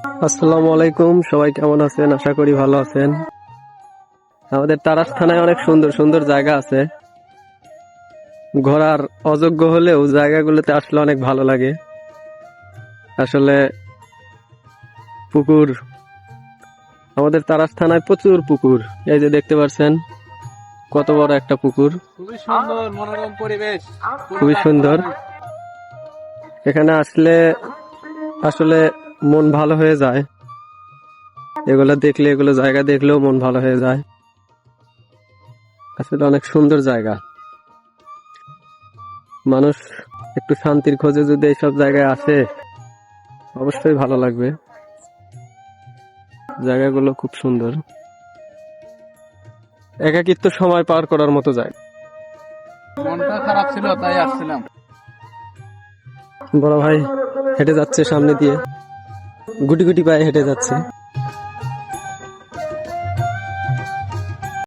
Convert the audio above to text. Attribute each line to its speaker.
Speaker 1: আসসালামু আলাইকুম সবাই কেমন আছেন? আশা করি ভালো আছেন। আমাদের তারাস থানায় অনেক সুন্দর সুন্দর জায়গা আছে। ঘোরার অযোগ্য হলেও জায়গাগুলোতে আসলে অনেক ভালো লাগে। আসলে পুকুর আমাদের তারাস থানায় প্রচুর পুকুর। এই যে দেখতে পাচ্ছেন কত বড় একটা পুকুর।
Speaker 2: খুবই সুন্দর মনোরম পরিবেশ।
Speaker 1: খুবই সুন্দর। এখানে আসলে আসলে মন ভালো হয়ে যায়। এগুলো দেখলে এগুলো জায়গা দেখলেও মন ভালো হয়ে যায়। আসলে অনেক সুন্দর জায়গা। মানুষ একটু শান্তির খোঁজে যদি এইসব জায়গায় আসে অবশ্যই ভালো লাগবে। জায়গাগুলো খুব সুন্দর। একাকিত্ব সময় পার করার মতো জায়গা।
Speaker 2: মনটা খারাপ ছিল তাই আসছিলাম।
Speaker 1: বড় ভাই হেঁটে যাচ্ছে সামনে দিয়ে। গুটি গুটি পায়ে হেঁটে যাচ্ছে।